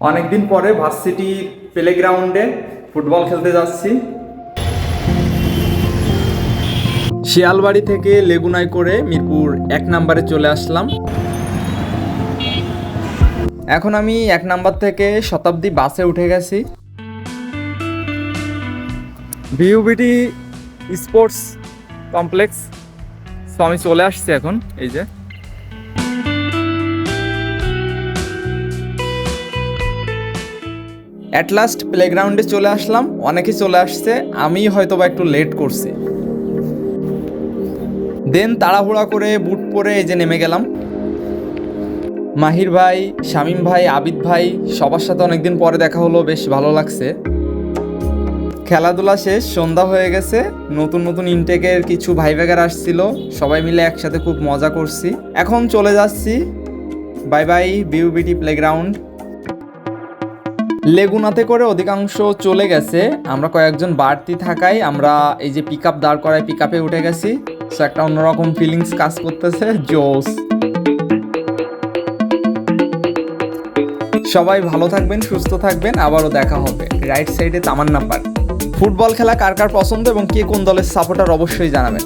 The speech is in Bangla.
অনেকদিন পরে ভার্সিটি প্লেগ্রাউন্ডে ফুটবল খেলতে যাচ্ছি। শিয়ালবাড়ি থেকে লেগুনায় করে মিরপুর এক নাম্বারে চলে আসলাম। এখন আমি এক নাম্বার থেকে শতাব্দী বাসে উঠে গেছি। ভিউবিটি স্পোর্টস কমপ্লেক্স তো আমি চলে আসছি এখন, এই যে। অ্যাট লাস্ট প্লেগ্রাউন্ডে চলে আসলাম। অনেকেই চলে আসছে। আমি হয়তো বা একটু লেট করছি। দেন তাড়াহুড়া করে বুট পরে এই যে নেমে গেলাম। মাহির ভাই, শামিম ভাই, আবিদ ভাই, সবার সাথে অনেকদিন পরে দেখা হলো, বেশ ভালো লাগছে। খেলাধুলা শেষ, সন্ধ্যা হয়ে গেছে। নতুন নতুন ইনটেকের কিছু ভাই ব্যাগার আসছিল। সবাই মিলে একসাথে খুব মজা করছি। এখন চলে যাচ্ছি। বাই বাই বিউবিটি প্লেগ্রাউন্ড লেগুনাতে করে অধিকাংশ চলে গেছে। আমরা কয়েকজন বাড়তি থাকায় আমরা এই যে পিক আপ দাঁড় করায় পিক আপে উঠে গেছি। সো একটা অন্যরকম ফিলিংস কাজ করতেছে, জোস। সবাই ভালো থাকবেন, সুস্থ থাকবেন, আবারও দেখা হবে। রাইট সাইডে তামার নাম্বার ফুটবল খেলা কার কার পছন্দ এবং কে কোন দলের সাপোর্টার অবশ্যই জানাবেন।